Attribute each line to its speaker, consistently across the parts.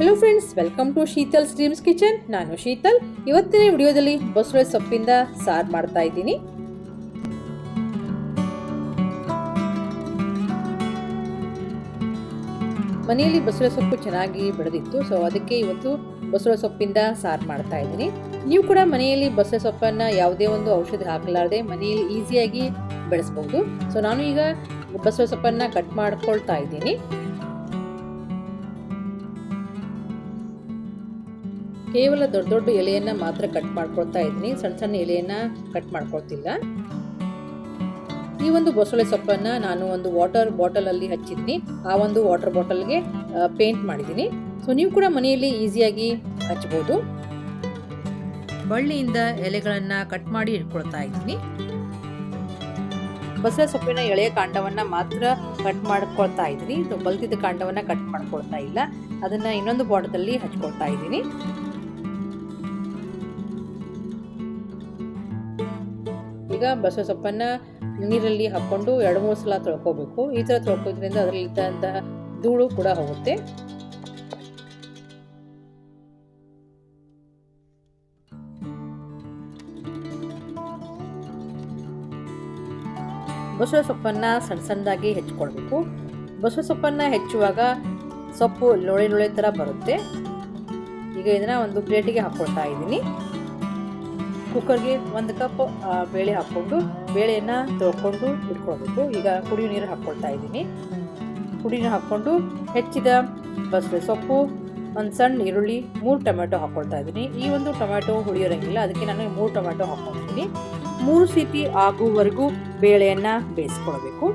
Speaker 1: Hello friends welcome to Sheetal streams kitchen ನಾನು ಶೀತಲ್. ಇವತ್ತಿನ ವಿಡಿಯೋದಲ್ಲಿ ಬಸಳೆ ಸೊಪ್ಪಿಂದ ಸಾರು ಮಾಡ್ತಾ ಇದ್ದೀನಿ. ಮನೆಯಲ್ಲಿ ಬಸಳೆ ಸೊಪ್ಪು ಚೆನ್ನಾಗಿ ಬೆಳೆದಿತ್ತು ಸೊ ಅದಕ್ಕೆ ಇವತ್ತು ಬಸಳೆ ಸೊಪ್ಪಿಂದ ಸಾರು ಮಾಡ್ತಾ ಇದ್ದೀನಿ. ನೀವು ಕೂಡ ಮನೆಯಲ್ಲಿ ಬಸಳೆ ಸೊಪ್ಪನ್ನು ಯಾವುದೇ ಒಂದು ಔಷಧಿ ಹಾಕಲಾರದೆ ಮನೆಯಲ್ಲಿ ಈಸಿಯಾಗಿ ಬೆಳೆಸ್ಬೋದು. ಸೊ ನಾನು ಈಗ ಬಸಳೆ ಸೊಪ್ಪನ್ನು ಕಟ್ ಮಾಡ್ಕೊಳ್ತಾ ಇದ್ದೀನಿ. ಕೇವಲ ದೊಡ್ಡ ದೊಡ್ಡ ಎಲೆಯನ್ನ ಮಾತ್ರ ಕಟ್ ಮಾಡ್ಕೊಳ್ತಾ ಇದ್ದೀನಿ. ಸಣ್ಣ ಸಣ್ಣ ಎಲೆಯನ್ನ ಕಟ್ ಮಾಡ್ಕೊಳ್ತಿಲ್ಲ. ಈ ಒಂದು ಬಸಳೆ ಸೊಪ್ಪನ್ನ ನಾನು ಒಂದು ವಾಟರ್ ಬಾಟಲ್ ಅಲ್ಲಿ ಹಚ್ಚಿದ್ದೀನಿ. ಆ ಒಂದು ವಾಟರ್ ಬಾಟಲ್ಗೆ ಪೇಂಟ್ ಮಾಡಿದ್ದೀನಿ. ಸೊ ನೀವು ಕೂಡ ಮನೆಯಲ್ಲಿ ಈಸಿಯಾಗಿ ಹಚ್ಬೋದು. ಬಳ್ಳಿಯಿಂದ ಎಲೆಗಳನ್ನ ಕಟ್ ಮಾಡಿ ಇಟ್ಕೊಳ್ತಾ ಇದ್ದೀನಿ. ಬಸಳೆ ಸೊಪ್ಪಿನ ಎಳೆಯ ಕಾಂಡವನ್ನ ಮಾತ್ರ ಕಟ್ ಮಾಡ್ಕೊಳ್ತಾ ಇದ್ದೀನಿ. ಬಲ್ತಿದ್ದ ಕಾಂಡವನ್ನ ಕಟ್ ಮಾಡ್ಕೊಳ್ತಾ ಇಲ್ಲ. ಅದನ್ನ ಇನ್ನೊಂದು ಬಾಟದಲ್ಲಿ ಹಚ್ಕೊಳ್ತಾ ಇದ್ದೀನಿ. ಈಗ ಬಸವ ಸೊಪ್ಪನ್ನ ನೀರಲ್ಲಿ ಹಾಕೊಂಡು ಎರಡು ಮೂರು ಸಲ ತೊಳ್ಕೋಬೇಕು. ಈ ಥರ ತೊಳ್ಕೋದ್ರಿಂದ ಅದರಲ್ಲಿದ್ದಂತಹ ಧೂಳು ಕೂಡ ಹೋಗುತ್ತೆ. ಬಸವ ಸೊಪ್ಪನ್ನ ಸಣ್ಣ ಸಣ್ಣದಾಗಿ ಹೆಚ್ಚಿಕೊಳ್ಬೇಕು ಬಸವ ಸೊಪ್ಪನ್ನ ಹೆಚ್ಚುವಾಗ ಸೊಪ್ಪು ಲೊಳೆ ಲೊಳೆ ಥರ ಬರುತ್ತೆ. ಈಗ ಇದನ್ನ ಒಂದು ಪ್ಲೇಟಿಗೆ ಹಾಕ್ಕೊಳ್ತಾ ಇದ್ದೀನಿ. ಕುಕ್ಕರ್ಗೆ ಒಂದು ಕಪ್ ಬೇಳೆ ಹಾಕ್ಕೊಂಡು ಬೇಳೆಯನ್ನು ತೊಳ್ಕೊಂಡು ಇಟ್ಕೊಳ್ಬೇಕು. ಈಗ ಕುಡಿಯೋ ನೀರು ಹಾಕ್ಕೊಳ್ತಾ ಇದ್ದೀನಿ. ಕುಡಿ ನೀರು ಹಾಕ್ಕೊಂಡು ಹೆಚ್ಚಿದ ಬಸಳೆ ಸೊಪ್ಪು, ಒಂದು ಸಣ್ಣ ಈರುಳ್ಳಿ, ಮೂರು ಟೊಮೆಟೊ ಹಾಕ್ಕೊಳ್ತಾ ಇದ್ದೀನಿ. ಈ ಒಂದು ಟೊಮೆಟೊ ಹುಳಿಯೋರಂಗಿಲ್ಲ ಅದಕ್ಕೆ ನಾನು ಮೂರು ಟೊಮೆಟೊ ಹಾಕ್ಕೊಂಡಿದ್ದೀನಿ ಮೂರು ಸೀಟಿ ಆಗುವವರೆಗೂ ಬೇಳೆಯನ್ನು ಬೇಯಿಸ್ಕೊಳ್ಬೇಕು.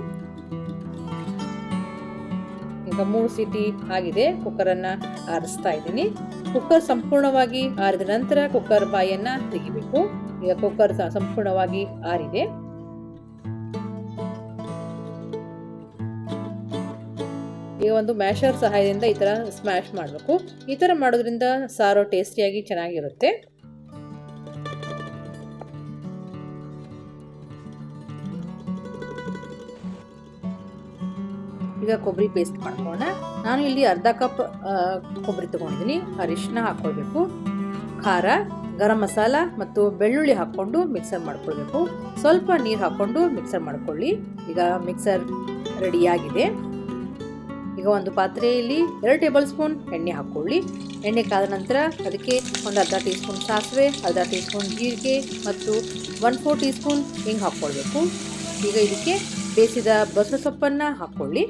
Speaker 1: ಈಗ ಮೂರು ಸೀಟಿ ಆಗಿದೆ, ಕುಕ್ಕರನ್ನು ಆರಿಸ್ತಾ ಇದ್ದೀನಿ. ಕುಕ್ಕರ್ ಸಂಪೂರ್ಣವಾಗಿ ಆರಿದ ನಂತರ ಕುಕ್ಕರ್ ಬಾಯನ್ನ ತೆಗಿಬೇಕು. ಈಗ ಕುಕ್ಕರ್ ಸಂಪೂರ್ಣವಾಗಿ ಆರಿದೆ. ಈಗ ಒಂದು ಮ್ಯಾಶರ್ ಸಹಾಯದಿಂದ ಈ ತರ ಸ್ಮ್ಯಾಶ್ ಮಾಡಬೇಕು. ಈ ತರ ಮಾಡೋದ್ರಿಂದ ಸಾರು ಟೇಸ್ಟಿಯಾಗಿ ಚೆನ್ನಾಗಿರುತ್ತೆ. ಈಗ ಕೊಬ್ಬರಿ ಪೇಸ್ಟ್ ಮಾಡ್ಕೊಳ್ಳೋಣ. ನಾನು ಇಲ್ಲಿ ಅರ್ಧ ಕಪ್ ಕೊಬ್ಬರಿ ತಗೊಂಡಿದ್ದೀನಿ. ಅರಿಶಿನ ಹಾಕ್ಕೊಳ್ಬೇಕು. ಖಾರ, ಗರಂ ಮಸಾಲ ಮತ್ತು ಬೆಳ್ಳುಳ್ಳಿ ಹಾಕ್ಕೊಂಡು ಮಿಕ್ಸರ್ ಮಾಡ್ಕೊಳ್ಬೇಕು. ಸ್ವಲ್ಪ ನೀರು ಹಾಕ್ಕೊಂಡು ಮಿಕ್ಸರ್ ಮಾಡ್ಕೊಳ್ಳಿ. ಈಗ ಮಿಕ್ಸರ್ ರೆಡಿಯಾಗಿದೆ ಈಗ ಒಂದು ಪಾತ್ರೆಯಲ್ಲಿ ಎರಡು ಟೇಬಲ್ ಸ್ಪೂನ್ ಎಣ್ಣೆ ಹಾಕ್ಕೊಳ್ಳಿ. ಎಣ್ಣೆ ಕಾದ ನಂತರ ಅದಕ್ಕೆ ಒಂದು ಅರ್ಧ ಟೀ ಸ್ಪೂನ್ ಸಾಸಿವೆ, ಅರ್ಧ ಟೀ ಸ್ಪೂನ್ ಜೀರಿಗೆ ಮತ್ತು ಒನ್ ಫೋರ್ ಟೀ ಸ್ಪೂನ್ ಹಿಂಗೆ ಹಾಕ್ಕೊಳ್ಬೇಕು. ಈಗ ಇದಕ್ಕೆ ಬೇಯಿಸಿದ ಬಸಳೆ ಸೊಪ್ಪನ್ನು ಹಾಕ್ಕೊಳ್ಳಿ.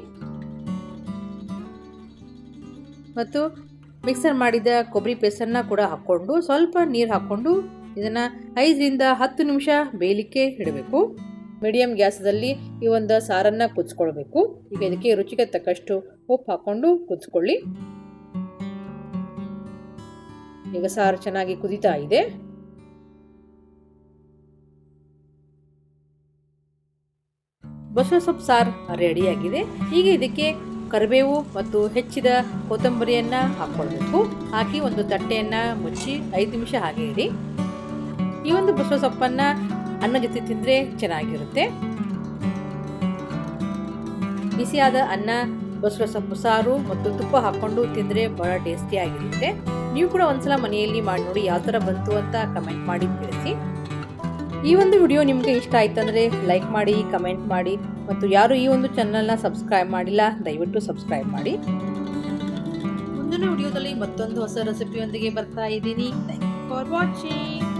Speaker 1: ಮತ್ತು ಮಿಕ್ಸರ್ ಮಾಡಿದ ಕೊಬ್ಬರಿ ಪೇಸ್ಟನ್ನು ಕೂಡ ಹಾಕ್ಕೊಂಡು ಸ್ವಲ್ಪ ನೀರು ಹಾಕ್ಕೊಂಡು ಇದನ್ನು ಐದರಿಂದ ಹತ್ತು ನಿಮಿಷ ಬೇಯಲಿಕ್ಕೆ ಇಡಬೇಕು. ಮೀಡಿಯಂ ಗ್ಯಾಸಲ್ಲಿ ಈ ಒಂದು ಸಾರನ್ನು ಕುದಿಸ್ಕೊಳ್ಬೇಕು. ಈಗ ಇದಕ್ಕೆ ರುಚಿಗೆ ತಕ್ಕಷ್ಟು ಉಪ್ಪು ಹಾಕ್ಕೊಂಡು ಕುದಿಸ್ಕೊಳ್ಳಿ. ಈಗ ಸಾರು ಚೆನ್ನಾಗಿ ಕುದೀತಾ ಇದೆ. ಬಸವ ಸೊಪ್ಪು ಸಾರು ರೆಡಿಯಾಗಿದೆ ಈಗ ಇದಕ್ಕೆ ಕರಿಬೇವು ಮತ್ತು ಹೆಚ್ಚಿದ ಕೊತ್ತಂಬರಿಯನ್ನು ಹಾಕ್ಕೊಳ್ಬೇಕು. ಹಾಕಿ ಒಂದು ತಟ್ಟೆಯನ್ನು ಮುಚ್ಚಿ ಐದು ನಿಮಿಷ ಹಾಗೆ ಇಡಿ ಈ ಒಂದು ಬಸವ ಸೊಪ್ಪನ್ನು ಅನ್ನ ಜೊತೆ ತಿಂದರೆ ಚೆನ್ನಾಗಿರುತ್ತೆ. ಬಿಸಿಯಾದ ಅನ್ನ, ಬಸವ ಸೊಪ್ಪು ಸಾರು ಮತ್ತು ತುಪ್ಪ ಹಾಕ್ಕೊಂಡು ತಿಂದರೆ ಬಹಳ ಟೇಸ್ಟಿಯಾಗಿರುತ್ತೆ ನೀವು ಕೂಡ ಒಂದ್ಸಲ ಮನೆಯಲ್ಲಿ ಮಾಡಿ ನೋಡಿ ಯಾವ ಥರ ಬಂತು ಅಂತ ಕಮೆಂಟ್ ಮಾಡಿ ತಿಳಿಸಿ. ಈ ಒಂದು ವಿಡಿಯೋ ನಿಮಗೆ ಇಷ್ಟ ಆಯ್ತಂದರೆ ಲೈಕ್ ಮಾಡಿ ಕಮೆಂಟ್ ಮಾಡಿ ಮತ್ತು ಯಾರು ಈ ಒಂದು ಚಾನಲ್ನ ಸಬ್ಸ್ಕ್ರೈಬ್ ಮಾಡಿಲ್ಲ, ದಯವಿಟ್ಟು ಸಬ್ಸ್ಕ್ರೈಬ್ ಮಾಡಿ. ಮುಂದಿನ ವಿಡಿಯೋದಲ್ಲಿ ಮತ್ತೊಂದು ಹೊಸ ರೆಸಿಪಿಯೊಂದಿಗೆ ಬರ್ತಾ ಇದ್ದೀನಿ. Thank for watching